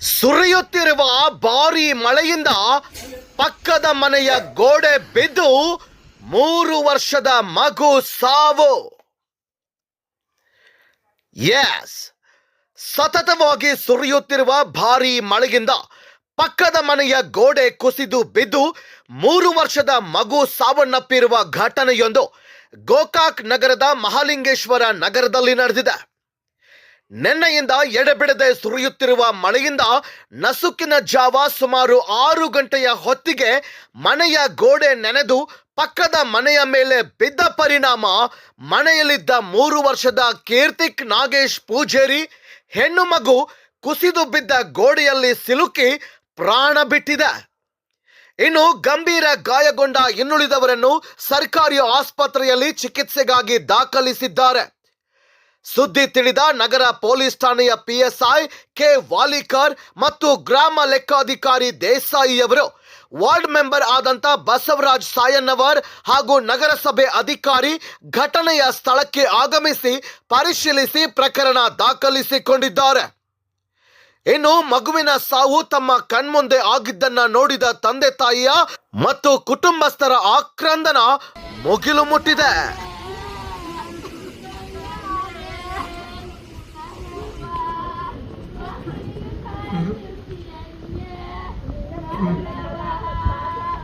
ಸುರಿಯುತ್ತಿರುವ ಭಾರಿ ಮಳೆಯಿಂದ ಪಕ್ಕದ ಮನೆಯ ಗೋಡೆ ಬಿದ್ದು ಮೂರು ವರ್ಷದ ಮಗು ಸಾವು. ಎಸ್ ಸತತವಾಗಿ ಸುರಿಯುತ್ತಿರುವ ಭಾರಿ ಮಳೆಯಿಂದ ಪಕ್ಕದ ಮನೆಯ ಗೋಡೆ ಕುಸಿದು ಬಿದ್ದು ಮೂರು ವರ್ಷದ ಮಗು ಸಾವನ್ನಪ್ಪಿರುವ ಘಟನೆಯೊಂದು ಗೋಕಾಕ್ ನಗರದ ಮಹಾಲಿಂಗೇಶ್ವರ ನಗರದಲ್ಲಿ ನಡೆದಿದೆ. ನಿನ್ನೆಯಿಂದ ಎಡೆಬಿಡದೆ ಸುರಿಯುತ್ತಿರುವ ಮಳೆಯಿಂದ ನಸುಕಿನ ಜಾವ ಸುಮಾರು ಆರು ಗಂಟೆಯ ಹೊತ್ತಿಗೆ ಮನೆಯ ಗೋಡೆ ನೆನೆದು ಪಕ್ಕದ ಮನೆಯ ಮೇಲೆ ಬಿದ್ದ ಪರಿಣಾಮ ಮನೆಯಲ್ಲಿದ್ದ ಮೂರು ವರ್ಷದ ಕೀರ್ತಿಕ್ ನಾಗೇಶ್ ಪೂಜೇರಿ, ಹೆಣ್ಣು ಮಗು ಕುಸಿದು ಬಿದ್ದ ಗೋಡೆಯಲ್ಲಿ ಸಿಲುಕಿ ಪ್ರಾಣ ಬಿಟ್ಟಿದೆ. ಇನ್ನು ಗಂಭೀರ ಗಾಯಗೊಂಡ ಇನ್ನುಳಿದವರನ್ನು ಸರ್ಕಾರಿ ಆಸ್ಪತ್ರೆಯಲ್ಲಿ ಚಿಕಿತ್ಸೆಗಾಗಿ ದಾಖಲಿಸಿದ್ದಾರೆ. ಸುದ್ದಿ ತಿಳಿದ ನಗರ ಪೊಲೀಸ್ ಠಾಣೆಯ ಪಿಎಸ್ಐ ಕೆ ವಾಲಿಕರ್ ಮತ್ತು ಗ್ರಾಮ ಲೆಕ್ಕಾಧಿಕಾರಿ ದೇಸಾಯಿಯವರು ವಾರ್ಡ್ ಮೆಂಬರ್ ಆದಂತ ಬಸವರಾಜ್ ಸಾಯಣ್ಣವರ್ ಹಾಗೂ ನಗರಸಭೆ ಅಧಿಕಾರಿ ಘಟನೆಯ ಸ್ಥಳಕ್ಕೆ ಆಗಮಿಸಿ ಪರಿಶೀಲಿಸಿ ಪ್ರಕರಣ ದಾಖಲಿಸಿಕೊಂಡಿದ್ದಾರೆ. ಇನ್ನು ಮಗುವಿನ ಸಾವು ತಮ್ಮ ಕಣ್ಮುಂದೆ ಆಗಿದ್ದನ್ನ ನೋಡಿದ ತಂದೆ ತಾಯಿಯ ಮತ್ತು ಕುಟುಂಬಸ್ಥರ ಆಕ್ರಂದನ ಮುಗಿಲು ಮುಟ್ಟಿದೆ. Mm-hmm.